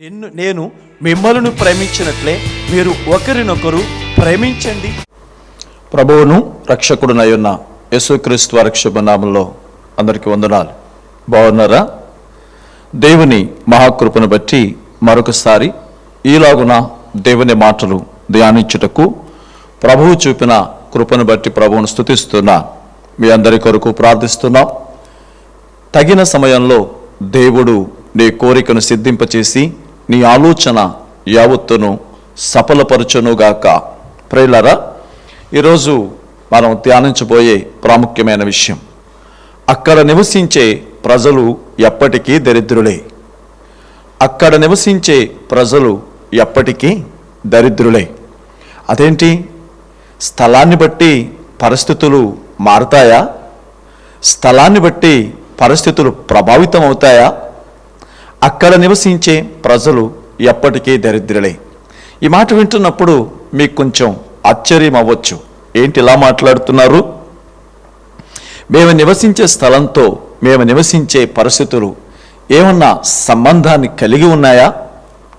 నిన్ను నేను మిమ్మల్ని ప్రేమించినట్లే మీరు ఒకరినొకరు ప్రేమించండి. ప్రభువును రక్షకుడునయున్న యేసుక్రీస్తు వారి శుభనామంలో అందరికీ వందనాలు. బాగున్నారా? దేవుని మహాకృపను బట్టి మరొకసారి ఈలాగున దేవుని మాటలు ధ్యానించుటకు ప్రభువు చూపిన కృపను బట్టి ప్రభువును స్థుతిస్తున్నా మీ అందరి కొరకు ప్రార్థిస్తున్నాం. తగిన సమయంలో దేవుడు నీ కోరికను సిద్ధింపచేసి నీ ఆలోచన యావత్తును సఫలపరచునుగాక. ప్రేలరా ఈరోజు మనం ధ్యానించబోయే ప్రాముఖ్యమైన విషయం. అక్కడ నివసించే ప్రజలు ఎప్పటికీ దరిద్రులే. అక్కడ నివసించే ప్రజలు ఎప్పటికీ దరిద్రులే. అదేంటి? స్థలాన్ని బట్టి పరిస్థితులు మారుతాయా? స్థలాన్ని బట్టి పరిస్థితులు ప్రభావితం అవుతాయా అక్కడ నివసించే ప్రజలు ఎప్పటికీ దరిద్రులే. ఈ మాట వింటున్నప్పుడు మీకు కొంచెం ఆశ్చర్యం అవ్వచ్చు ఏంటి ఇలా మాట్లాడుతున్నారు? మేము నివసించే స్థలంతో మేము నివసించే పరిస్థితులు ఏమన్నా సంబంధాన్ని కలిగి ఉన్నాయా?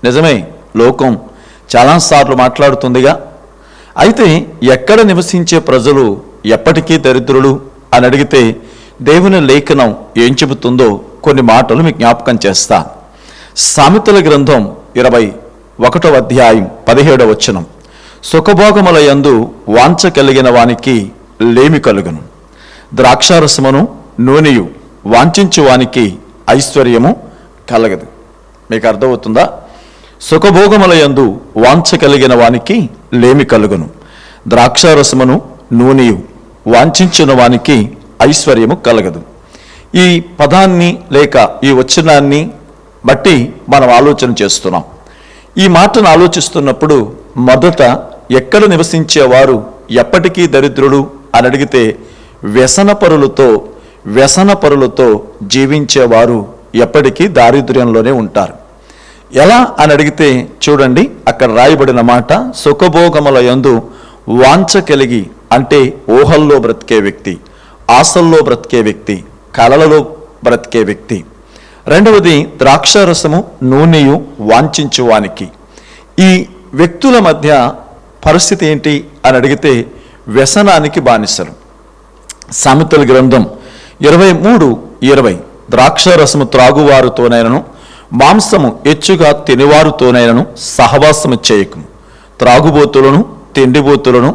నిజమే లోకం చాలాసార్లు మాట్లాడుతుందిగా. అయితే ఎక్కడ నివసించే ప్రజలు ఎప్పటికీ దరిద్రులు అని అడిగితే దేవుని లేఖనం ఏం చెబుతుందో కొన్ని మాటలు మీకు జ్ఞాపకం చేస్తాను సామెతల గ్రంథం ఇరవై ఒకటవ అధ్యాయం పదిహేడవ వచనం. సుఖభోగముల యందు వాంచ కలిగిన వానికి లేమి కలుగును. ద్రాక్షారసమును నూనెయు వాంఛించు వానికి ఐశ్వర్యము కలగదు. మీకు అర్థమవుతుందా? సుఖభోగముల యందు వాంఛ కలిగిన వానికి లేమి కలుగును. ద్రాక్షారసమును నూనెయు వాంఛించిన వానికి ఐశ్వర్యము కలగదు. ఈ పదాన్ని లేక ఈ వచనాన్ని బట్టి మనం ఆలోచన చేస్తున్నాం. ఈ మాటను ఆలోచిస్తున్నప్పుడు మొదట ఎక్కడ నివసించేవారు ఎప్పటికీ దరిద్రుడు అని అడిగితే వ్యసనపరులతో వ్యసనపరులతో జీవించేవారు ఎప్పటికీ దారిద్ర్యంలోనే ఉంటారు. ఎలా అని అడిగితే చూడండి అక్కడ రాయబడిన మాట సుఖభోగముల యందు వాంఛ కలిగి అంటే ఊహల్లో బ్రతికే వ్యక్తి ఆశల్లో బ్రతికే వ్యక్తి కలలలో బ్రతికే వ్యక్తి. రెండవది ద్రాక్షారసము నూనెయు వాంఛించువానికి. ఈ వ్యక్తుల మధ్య పరిస్థితి ఏంటి అని అడిగితే వ్యసనానికి బానిసలు. సామెతల గ్రంథం ఇరవై మూడు ఇరవై. ద్రాక్షారసము త్రాగువారుతోనైనను మాంసము ఎచ్చుగా తినివారుతోనైనను సహవాసము చేయకము. త్రాగుబోతులను తిండిబోతులను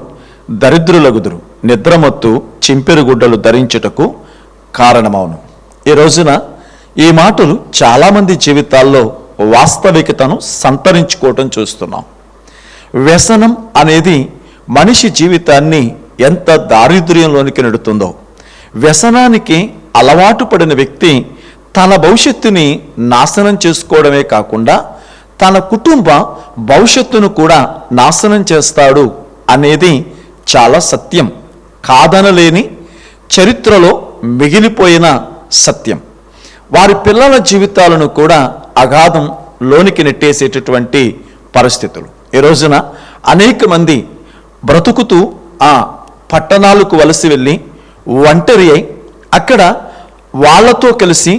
దరిద్రులగుదురు. నిద్రమత్తు చింపెరుగుడ్డలు ధరించుటకు కారణమవును ఈ రోజున ఈ మాటలు చాలామంది జీవితాల్లో వాస్తవికతను సంతరించుకోవటం చూస్తున్నాం. వ్యసనం అనేది మనిషి జీవితాన్ని ఎంత దారిద్ర్యంలోనికి నెడుతుందో. వ్యసనానికి అలవాటు పడిన వ్యక్తి తన భవిష్యత్తుని నాశనం చేసుకోవడమే కాకుండా తన కుటుంబ భవిష్యత్తును కూడా నాశనం చేస్తాడు అనేది చాలా సత్యం. కాదనలేని చరిత్రలో మిగిలిపోయిన సత్యం. వారి పిల్లల జీవితాలను కూడా అగాధం లోనికి నెట్టేసేటటువంటి పరిస్థితులు. ఈ రోజున అనేక మంది బ్రతుకుతూ ఆ పట్టణాలకు వలసి వెళ్ళి ఒంటరి అయి అక్కడ వాళ్ళతో కలిసి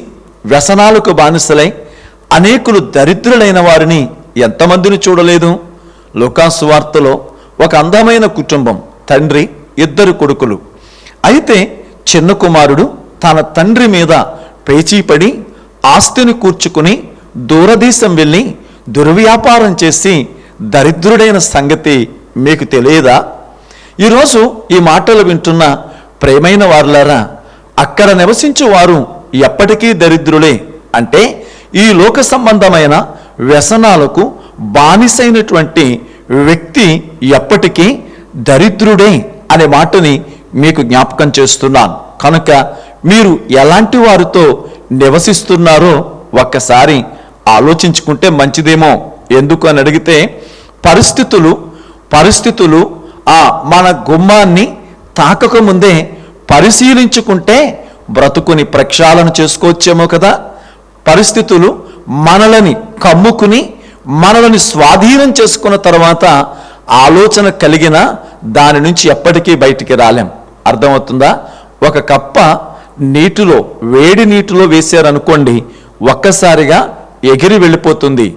వ్యసనాలకు బానిసలై అనేకులు దరిద్రులైన వారిని ఎంతమందిని చూడలేదు? లోకాసు వార్తలో ఒక అందమైన కుటుంబం తండ్రి ఇద్దరు కొడుకులు. అయితే చిన్న కుమారుడు తన తండ్రి మీద పేచీపడి ఆస్తిని కూర్చుకుని దూరదేశం వెళ్ళి దుర్వ్యాపారం చేసి దరిద్రుడైన సంగతి మీకు తెలియదా? ఈరోజు ఈ మాటలు వింటున్న ప్రేమైన వారులారా అక్కడ నివసించు వారు ఎప్పటికీ దరిద్రులే. అంటే ఈ లోక సంబంధమైన వ్యసనాలకు బానిసైనటువంటి వ్యక్తి ఎప్పటికీ దరిద్రుడే అనే మాటని మీకు జ్ఞాపకం చేస్తున్నాను. కనుక మీరు ఎలాంటి వారితో నివసిస్తున్నారో ఒక్కసారి ఆలోచించుకుంటే మంచిదేమో. ఎందుకు అని అడిగితే పరిస్థితులు పరిస్థితులు ఆ మన గుమ్మాన్ని తాకక ముందే పరిశీలించుకుంటే బ్రతుకుని ప్రక్షాళన చేసుకోవచ్చేమో కదా. పరిస్థితులు మనలని కమ్ముకుని మనలని స్వాధీనం చేసుకున్న తర్వాత ఆలోచన కలిగిన దాని నుంచి ఎప్పటికీ బయటికి రాలేం. అర్థమవుతుందా? ఒక కప్ప నీటిలో వేడి నీటిలో వేశారనుకోండి ఒక్కసారిగా ఎగిరి వెళ్ళిపోతుంది.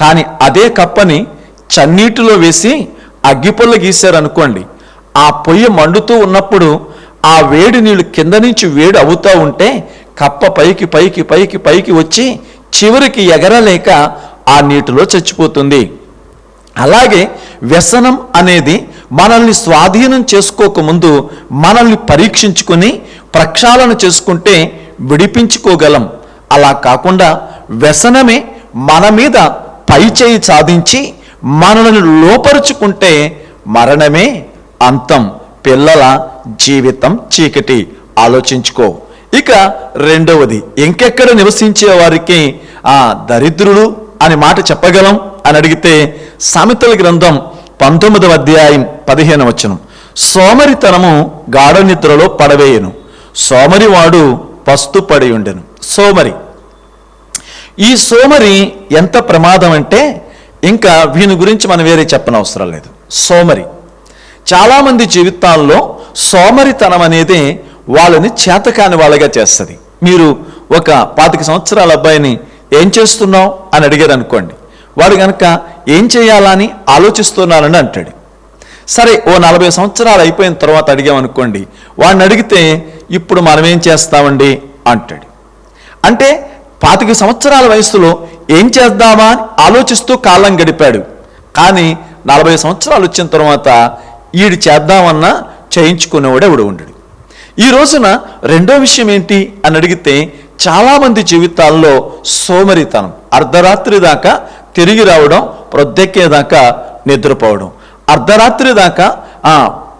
కానీ అదే కప్పని చన్నీటిలో వేసి అగ్గిపుల్ల గీశారనుకోండి ఆ పొయ్యి మండుతూ ఉన్నప్పుడు ఆ వేడి నీళ్ళు కింద నుంచి వేడి అవుతూ ఉంటే కప్ప పైకి పైకి పైకి పైకి వచ్చి చివరికి ఎగరలేక ఆ నీటిలో చచ్చిపోతుంది. అలాగే వ్యసనం అనేది మనల్ని స్వాధీనం చేసుకోకముందు మనల్ని పరీక్షించుకొని ప్రక్షాళన చేసుకుంటే విడిపించుకోగలం. అలా కాకుండా వ్యసనమే మన మీద పై చేయి సాధించి మనల్ని లోపరుచుకుంటే మరణమే అంతం. పిల్లల జీవితం చీకటి. ఆలోచించుకో. ఇక రెండవది ఇంకెక్కడ నివసించే వారికి ఆ దరిద్రుడు అని మాట చెప్పగలం అని అడిగితే సామెతల గ్రంథం పంతొమ్మిదవ అధ్యాయం పదిహేను వచనం. సోమరితనము గాఢ నిద్రలో పడవేయను. సోమరివాడు పస్తుపడి ఉండెను. సోమరి. ఈ సోమరి ఎంత ప్రమాదం అంటే ఇంకా వీని గురించి మనం వేరే చెప్పనవసరం లేదు. సోమరి. చాలామంది జీవితాల్లో సోమరితనం అనేది వాళ్ళని చేతకాని వాళ్ళగా చేస్తుంది. మీరు ఒక పాతిక సంవత్సరాల అబ్బాయిని ఏం చేస్తున్నావు అని అడిగారు అనుకోండి వాడు కనుక ఏం చేయాలని ఆలోచిస్తున్నానని అంటాడు. సరే ఓ నలభై సంవత్సరాలు అయిపోయిన తర్వాత అడిగామనుకోండి వాడిని అడిగితే ఇప్పుడు మనం ఏం చేస్తామండి? అంటాడు. అంటే పాతిక సంవత్సరాల వయసులో ఏం చేద్దామా అని ఆలోచిస్తూ కాలం గడిపాడు. కానీ నలభై సంవత్సరాలు వచ్చిన తర్వాత ఈడు చేద్దామన్నా చేయించుకునేవాడు ఎవడు ఉండడు. ఈ రోజున రెండో విషయం ఏంటి అని అడిగితే చాలామంది జీవితాల్లో సోమరితనం అర్ధరాత్రి దాకా తిరిగి రావడం ప్రొద్దెక్కేదాకా నిద్రపోవడం. అర్ధరాత్రి దాకా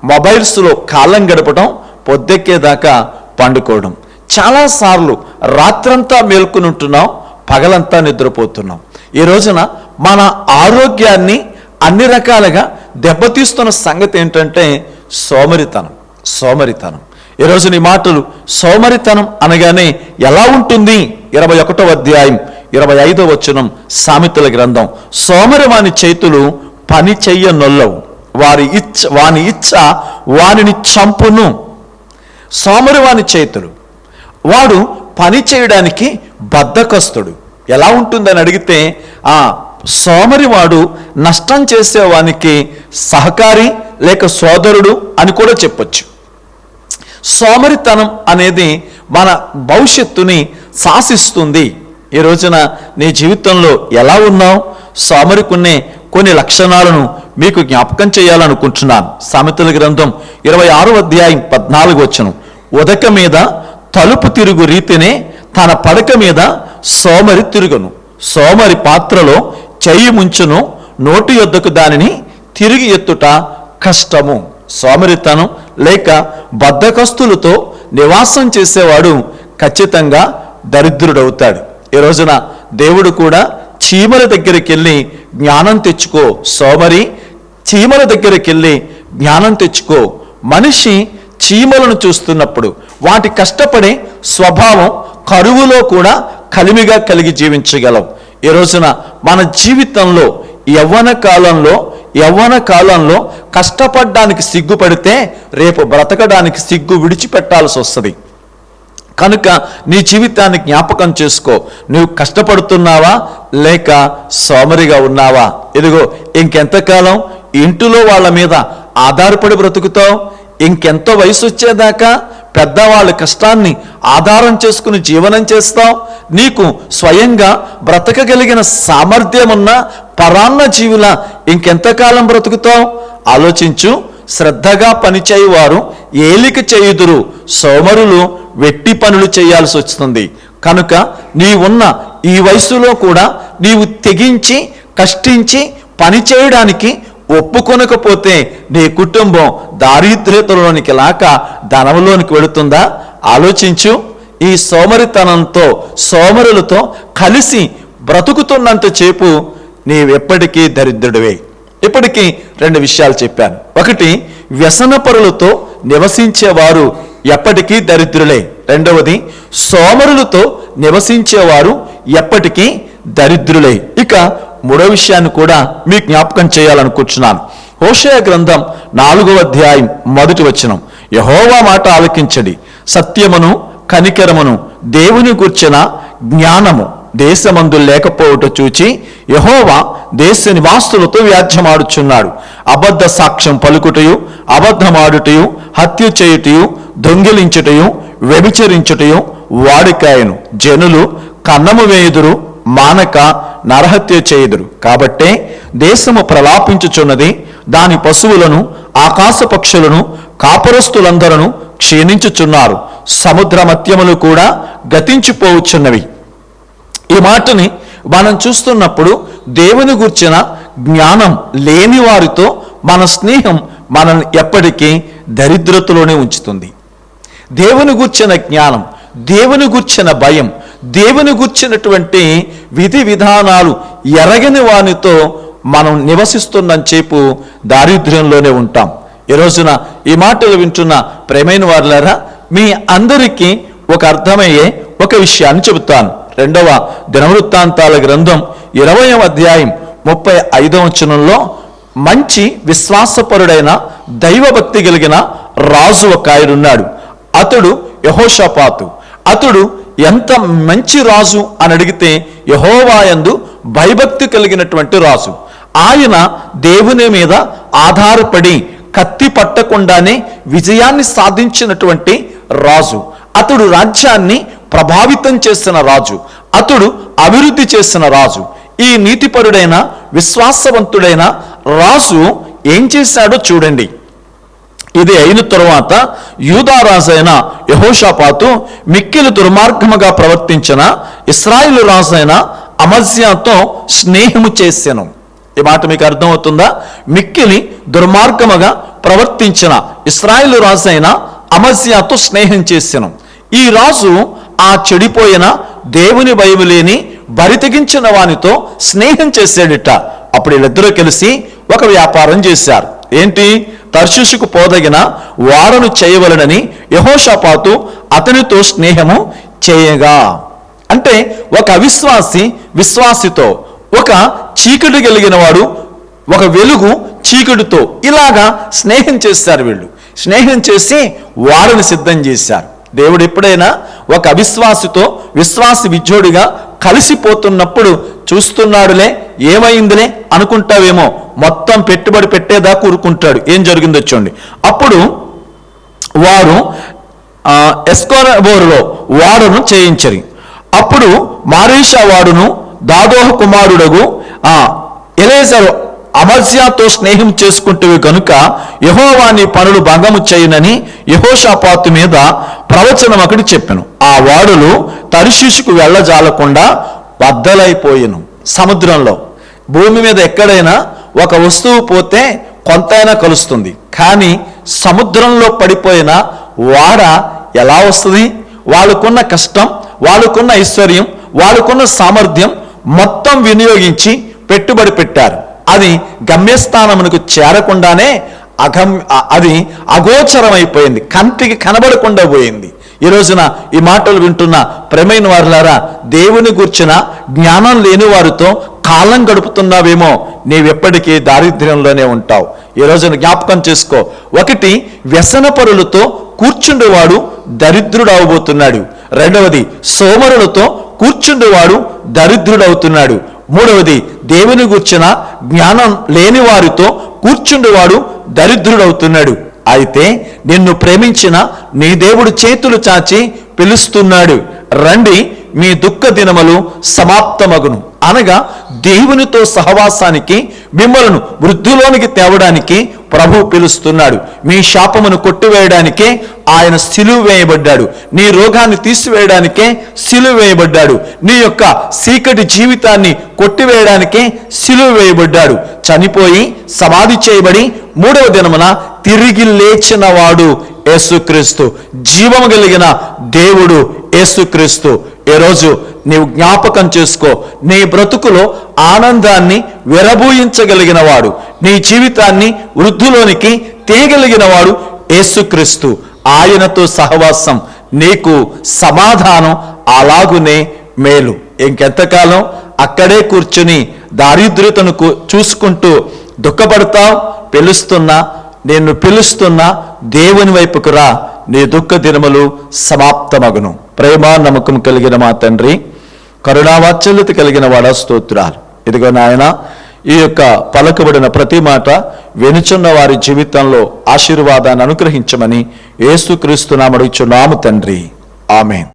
మొబైల్స్లో కాలం గడపడం పొద్దెక్కేదాకా పండుకోవడం. చాలాసార్లు రాత్రంతా మేల్కొని ఉంటున్నాం పగలంతా నిద్రపోతున్నాం. ఈ రోజున మన ఆరోగ్యాన్ని అన్ని రకాలుగా దెబ్బతీస్తున్న సంగతి ఏంటంటే సోమరితనం సోమరితనం. ఈరోజు నీ మాటలు సోమరితనం అనగానే ఎలా ఉంటుంది? ఇరవై ఒకటో అధ్యాయం. ఇరవై ఐదో వచనం సామెతల గ్రంథం. సోమరివాని చేతులు పని చెయ్య నొల్లవు. వారి ఇచ్చ వాని ఇచ్చ వానిని చంపును. సోమరవాని చేతులు. వాడు పని చేయడానికి బద్ధకస్తుడు. ఎలా ఉంటుందని అడిగితే ఆ సోమరివాడు నష్టం చేసేవానికి సహకారి లేక సోదరుడు అని కూడా చెప్పొచ్చు. సోమరితనం అనేది మన భవిష్యత్తుని శాసిస్తుంది. ఈ రోజున నీ జీవితంలో ఎలా ఉన్నావు? సామరికున్నే కొన్ని లక్షణాలను మీకు జ్ఞాపకం చేయాలనుకుంటున్నాను. సామెతల గ్రంథం ఇరవై ఆరో అధ్యాయం పద్నాలుగు వచ్చను ఉదక మీద తలుపు తిరుగు రీతినే తన పడక మీద సోమరి తిరుగును. సోమరి పాత్రలో చెయ్యి ముంచును. నోటి యొద్దకు దానిని తిరిగి ఎత్తుట కష్టము. సోమరితనం లేక బద్ధకస్తులతో నివాసం చేసేవాడు ఖచ్చితంగా దరిద్రుడవుతాడు. ఈ రోజున దేవుడు కూడా చీమల దగ్గరికి వెళ్ళి జ్ఞానం తెచ్చుకో సోమరి. చీమల దగ్గరికి వెళ్ళి జ్ఞానం తెచ్చుకో. మనిషి చీమలను చూస్తున్నప్పుడు వాటి కష్టపడే స్వభావం కరువులో కూడా కలిమిగా కలిగి జీవించగలం. ఈ రోజున మన జీవితంలో యవ్వన కాలంలో యవ్వన కాలంలో కష్టపడడానికి సిగ్గుపడితే రేపు బ్రతకడానికి సిగ్గు విడిచిపెట్టాల్సి వస్తుంది. కనుక నీ జీవితాన్ని జ్ఞాపకం చేసుకో. నువ్వు కష్టపడుతున్నావా? లేక సోమరిగా ఉన్నావా? ఇదిగో ఇంకెంతకాలం ఇంటిలో వాళ్ళ మీద ఆధారపడి బ్రతుకుతావు? ఇంకెంత వయసు వచ్చేదాకా పెద్దవాళ్ళ కష్టాన్ని ఆధారం చేసుకుని జీవనం చేస్తావు? నీకు స్వయంగా బ్రతకగలిగిన సామర్థ్యం ఉన్న పరాన్న జీవుల ఇంకెంతకాలం బ్రతుకుతావు? ఆలోచించు శ్రద్ధగా పనిచేయువారు ఏలిక చేయుదురు. సోమరులు వెట్టి పనులు చేయాల్సి వస్తుంది. కనుక నీవున్న ఈ వయసులో కూడా నీవు తెగించి కష్టించి పని చేయడానికి ఒప్పుకొనకపోతే నీ కుటుంబం దారిద్ర్యతలోనికి లాక ధనంలోనికి వెళుతుందా? ఆలోచించు. ఈ సోమరితనంతో సోమరులతో కలిసి బ్రతుకుతున్నంత చేపు నీవెప్పటికీ దరిద్రుడివే. ఇప్పటికీ రెండు విషయాలు చెప్పాను. ఒకటి వ్యసనపరులతో నివసించేవారు ఎప్పటికీ దరిద్రులే. రెండవది సోమరులతో నివసించేవారు ఎప్పటికీ దరిద్రులే. ఇక మూడో విషయాన్ని కూడా మీ జ్ఞాపకం చేయాలనుకుంటున్నాను. హోషయ గ్రంథం నాలుగవ అధ్యాయం మొదటి వచనం. యహోవా మాట ఆలకించండి. సత్యమును కనికరమును దేవుని గూర్చిన జ్ఞానము. దేశమందు లేకపోవట చూచి యహోవా దేశ నివాసులతో వ్యాధ్యమాడుచున్నాడు అబద్ధ సాక్ష్యం పలుకుటయు అబద్ధమాడుటయు హత్య చేయుటయు దొంగిలించుటయు వ్యభిచరించుటయు వాడికాయను. జనులు కన్నము వేయుదురు మానక నరహత్య చేయుదురు. కాబట్టే దేశము ప్రలాపించుచున్నది దాని పశువులను ఆకాశ పక్షులను కాపురస్తులందరూ క్షీణించుచున్నారు. సముద్ర మత్యములు కూడా గతించిపోవచ్చున్నవి ఈ మాటని మనం చూస్తున్నప్పుడు దేవుని గుర్చిన జ్ఞానం లేని వారితో మన స్నేహం మనల్ని ఎప్పటికీ దరిద్రతలోనే ఉంచుతుంది. దేవుని గుర్చిన జ్ఞానం దేవుని గుర్చిన భయం దేవుని గుర్చినటువంటి విధి విధానాలు ఎరగని వానితో మనం నివసిస్తున్న చేపు దారిద్ర్యంలోనే ఉంటాం. ఈ రోజున ఈ మాటలు వింటున్న ప్రేమైన వారులారా మీ అందరికీ ఒక అర్థమయ్యే ఒక విషయాన్ని చెబుతాను. రెండవ దినవృత్తాంతాల గ్రంథం ఇరవయవ అధ్యాయం ముప్పై ఐదవ వచనంలో మంచి విశ్వాసపరుడైన దైవభక్తి కలిగిన రాజు ఒక ఆయనున్నాడు. అతడు యహోషపాతు. అతడు ఎంత మంచి రాజు అని అడిగితే యహోవాయందు భయభక్తి కలిగినటువంటి రాజు. ఆయన దేవుని మీద ఆధారపడి కత్తి పట్టకుండానే విజయాన్ని సాధించినటువంటి రాజు. అతడు రాజ్యాన్ని ప్రభావితం చేసిన రాజు అతడు అభివృద్ధి చేసిన రాజు ఈ నీతిపరుడైన విశ్వాసవంతుడైన రాజు ఏం చేశాడో చూడండి. ఇది అయిన తరువాత యూదారాజైన యహోషాపాతు మిక్కిలి దుర్మార్గముగా ప్రవర్తించిన ఇస్రాయిలు రాజైన అమజ్యాతో స్నేహము చేశాను ఈ మాట మీకు అర్థమవుతుందా? మిక్కిలి దుర్మార్గముగా ప్రవర్తించిన ఇస్రాయిలు రాజైన అమజ్యాతో స్నేహం చేశాను ఈ రాజు ఆ చెడిపోయిన దేవుని భయము లేని బరితెగించిన వానితో స్నేహం చేశాడట. అప్పుడు వీళ్ళిద్దరూ కలిసి ఒక వ్యాపారం చేశారు. ఏంటి? తర్షుషుకు పోదగిన వారను చేయవలనని యహోషపాతు అతనితో స్నేహము చేయగా. అంటే ఒక అవిశ్వాసి విశ్వాసితో ఒక చీకటి కలిగిన వాడు ఒక వెలుగు చీకటితో ఇలాగా స్నేహం చేశారు వీళ్ళు. స్నేహం చేసి వారిని సిద్ధం చేశారు. దేవుడు ఎప్పుడైనా ఒక అవిశ్వాసితో విశ్వాసి విజ్జోడిగా కలిసిపోతున్నప్పుడు చూస్తున్నాడులే ఏమైందిలే అనుకుంటావేమో. మొత్తం పెట్టుబడి పెట్టేదా కూరుకుంటాడు. ఏం జరిగిందో చూడండి. అప్పుడు వారు ఎస్కోరబోరులో వాడును చేయించరి. అప్పుడు మారీషా వాడును దాదోహ కుమారుడగు ఎలేజరు అమర్జ్యాతో స్నేహం చేసుకుంటేవి కనుక యహోవాని పనులు భంగము చేయనని యహోషాపాతు మీద ప్రవచనం ఒకటి చెప్పాను. ఆ వాడులు తరిశీషుకు వెళ్ళజాలకుండా బద్దలైపోయాను సముద్రంలో. భూమి మీద ఎక్కడైనా ఒక వస్తువు పోతే కొంతైనా కలుస్తుంది. కానీ సముద్రంలో పడిపోయిన వాడ ఎలా వస్తుంది? వాళ్ళకున్న కష్టం వాళ్ళకున్న ఐశ్వర్యం వాళ్ళకున్న సామర్థ్యం మొత్తం వినియోగించి పెట్టుబడి పెట్టారు. అది గమ్యస్థానమునకు చేరకుండానే అగమ్ అది అగోచరమైపోయింది. కంటికి కనబడకుండా పోయింది. ఈ రోజున ఈ మాటలు వింటున్న ప్రేమైన వారులారా దేవుని గూర్చిన జ్ఞానం లేని వారితో కాలం గడుపుతున్నావేమో నీవెప్పటికీ దారిద్ర్యంలోనే ఉంటావు. ఈ రోజున జ్ఞాపకం చేసుకో. ఒకటి వ్యసనపరులతో కూర్చుండేవాడు దరిద్రుడవబోతున్నాడు. రెండవది సోమరులతో కూర్చుండేవాడు దరిద్రుడవుతున్నాడు. మూడవది దేవుని గూర్చిన జ్ఞానం లేని వారితో కూర్చుండేవాడు దరిద్రుడవుతున్నాడు. అయితే నిన్ను ప్రేమించిన నీ దేవుడు చేతులు చాచి పిలుస్తున్నాడు. రండి మీ దుఃఖ దినములు సమాప్తమగును. అనగా దేవునితో సహవాసానికి మిమ్మలను వృద్ధిలోనికి తేవడానికి ప్రభు పిలుస్తున్నాడు. మీ శాపమును కొట్టివేయడానికే ఆయన సిలువ వేయబడ్డాడు. నీ రోగాన్ని తీసివేయడానికే సిలువ వేయబడ్డాడు. నీ యొక్క సీకటి జీవితాన్ని కొట్టివేయడానికే సిలువ వేయబడ్డాడు. చనిపోయి సమాధి చేయబడి మూడవ దినమున తిరిగి లేచినవాడు యేసుక్రీస్తు. జీవము కలిగిన దేవుడు యేసుక్రీస్తు. ఈరోజు నీవు జ్ఞాపకం చేసుకో నీ బ్రతుకులో ఆనందాన్ని విరబూయించగలిగిన వాడు నీ జీవితాన్ని వృద్ధులోనికి తీయగలిగిన వాడు యేసుక్రీస్తు. ఆయనతో సహవాసం నీకు సమాధానం అలాగునే మేలు. ఇంకెంతకాలం అక్కడే కూర్చుని దారిద్ర్యతను చూసుకుంటూ దుఃఖపడతావు పిలుస్తున్నా నేను పిలుస్తున్నా దేవుని వైపుకు రా నీ దుఃఖ దినములు సమాప్తమగును. ప్రేమ నమ్మకం కలిగిన మా తండ్రి కరుణావాత్సల్యత కలిగిన వాడ స్తోత్రాలు. ఇదిగో నాయన ఈ యొక్క పలకబడిన ప్రతి మాట వెనుచున్న వారి జీవితంలో ఆశీర్వాదాన్ని అనుగ్రహించమని ఏసుక్రీస్తు నామడుచున్నాము తండ్రి. ఆమె